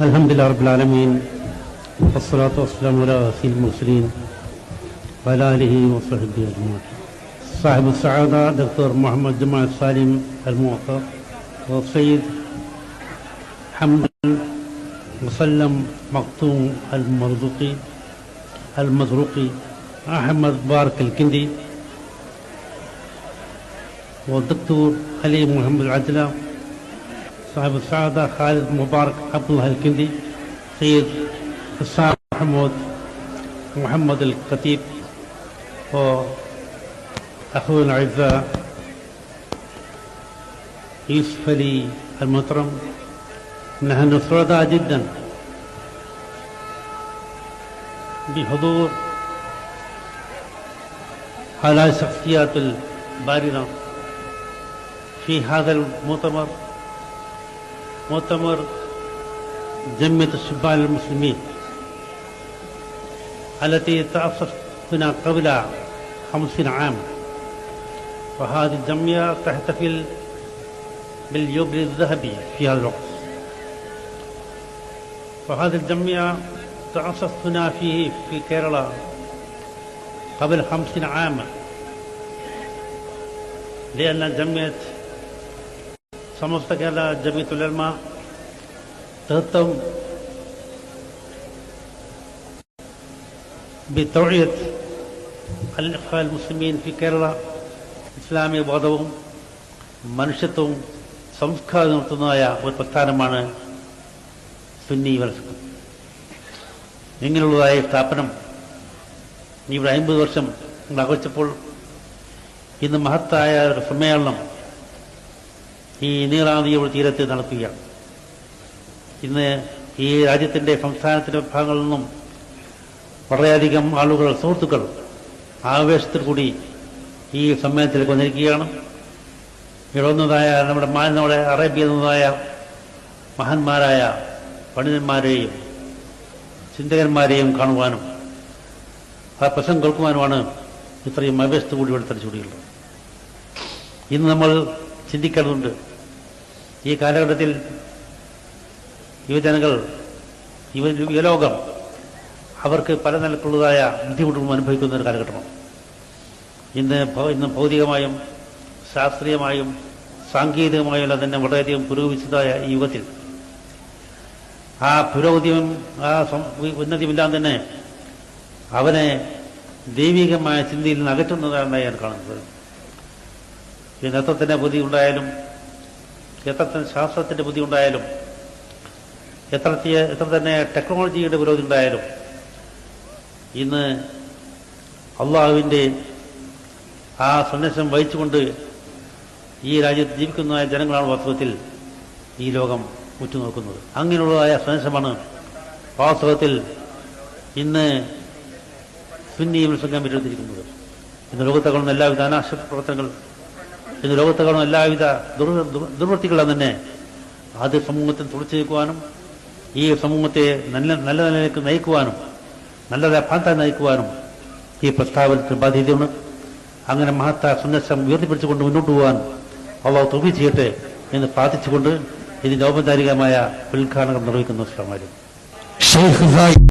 الحمد لله رب العالمين والصلاة والسلام على سيد المرسلين وعلى آله وصحبه أجمعين. صاحب السعادة دكتور محمد جمال سالم المعطى والسيد حمد مسلم مقطوم المرزوقي المزروقي أحمد بارك الكندي والدكتور علي محمد العدلة صاحب السعادة خالد مبارك عبد الله الكندي سيد حسام محمود محمد الخطيب وأخونا الأعزاء يوسف علي المطرم. نحن سعداء جدا بحضور هؤلاء الشخصيات البارزة في هذا المؤتمر. مؤتمر جمعية الشبان المسلمين التي تأسست هنا قبل خمسين عام. وهذه الجمعية تحتفل باليوبل الذهبي في هذا الوقت. وهذه الجمعية تأسست هنا فيه في كيرلا قبل خمسين عاما لأن جمعية സമസ്ത കേരള ജമീത്തുലമ تهتم بتوعية الإخوة المسلمين في കേരള ഇസ്ലാമിക ബോധവും മനുഷ്യത്വവും സംസ്കാരം നടത്തുന്നതായ ഒരു പ്രസ്ഥാനമാണ് സുന്നി വലസം ഇങ്ങനെയുള്ളതായ സ്ഥാപനം ഇവിടെ അമ്പത് വർഷം ആഘോഷിച്ചപ്പോൾ ഇന്ന് മഹത്തായ ഒരു സമ്മേളനം ഈ നീറാനദിയുടെ തീരത്ത് നടത്തുകയാണ്. ഇന്ന് ഈ രാജ്യത്തിന്റെ സംസ്ഥാനത്തിന്റെ ഭാഗങ്ങളിൽ നിന്നും വളരെയധികം ആളുകൾ സുഹൃത്തുക്കൾ ആവേശത്തിൽ കൂടി ഈ സമ്മേളനത്തിലേക്ക് വന്നിരിക്കുകയാണ്. ഇടന്നതായ നമ്മുടെ നമ്മുടെ അറേബ്യ എന്നതായ മഹാന്മാരായ പണ്ഡിതന്മാരെയും ചിന്തകന്മാരെയും കാണുവാനും ആ പ്രശ്നം കേൾക്കുവാനുമാണ് ഇത്രയും ആവേശത്തോടു കൂടി ഇവിടെ തടിച്ചുകൂടിയുള്ളത് ഇന്ന് നമ്മൾ ചിന്തിക്കേണ്ടതുണ്ട് ഈ കാലഘട്ടത്തിൽ യുവജനങ്ങൾ യുവ യുവലോകം അവർക്ക് പല നിലക്കുള്ളതായ ബുദ്ധിമുട്ടുകളും അനുഭവിക്കുന്ന ഒരു കാലഘട്ടമാണ്. ഇന്ന് ഇന്ന് ഭൗതികമായും ശാസ്ത്രീയമായും സാങ്കേതികമായും തന്നെ വളരെയധികം പുരോഗമിച്ചതായ ഈ യുഗത്തിൽ. ആ പുരോഗതിയും ആ ഉന്നതിയുമെല്ലാം തന്നെ അവനെ ദൈവികമായ ചിന്തയിൽ നിന്ന് അകറ്റുന്നതാണ് ഞാൻ കാണുന്നത്. പിന്നെ എത്രത്തിന്റെ ബുദ്ധി ഉണ്ടായാലും എത്ര ശാസ്ത്രത്തിന്റെ ബുദ്ധി ഉണ്ടായാലും എത്ര എത്ര തന്നെ ടെക്നോളജിയുടെ പുരോഗതി ഉണ്ടായാലും ഇന്ന് അള്ളാഹുവിന്റെ ആ സന്ദേശം വഹിച്ചുകൊണ്ട് ഈ രാജ്യത്ത് ജീവിക്കുന്ന ജനങ്ങളാണ് വാസ്തവത്തിൽ ഈ ലോകം ഉറ്റുനോക്കുന്നത്. അങ്ങനെയുള്ളതായ സന്ദേശമാണ് വാസ്തവത്തിൽ ഇന്ന് സുന്നി സംഘം വിരോധിച്ചിരിക്കുന്നത് ഇന്ന് ലോകത്തെ കാണുന്ന എല്ലാവിധ അനാശ പ്രവർത്തനങ്ങൾ ഇന്ന് ലോകത്തെ കാണുന്ന എല്ലാവിധ ദുർവൃത്തികളും തന്നെ അത് സമൂഹത്തെ തുറച്ചു നീക്കുവാനും ഈ സമൂഹത്തെ നല്ല നല്ല നിലയിലേക്ക് നയിക്കുവാനും നല്ല ഭാഗത്തായി നയിക്കുവാനും ഈ പ്രസ്താവനത്തിന് ബാധ്യതയാണ് അങ്ങനെ മഹത്ത സന്ദേശം ഉയർത്തിപ്പിടിച്ചുകൊണ്ട് മുന്നോട്ട് പോകാൻ അവ തൊപ്പി ചെയ്യട്ടെ എന്ന് പ്രാർത്ഥിച്ചുകൊണ്ട് ഇതിന്റെ ഔപചാരികമായ ഉദ്ഘാടനം നിർവഹിക്കുന്ന ശ്രമമായിരുന്നു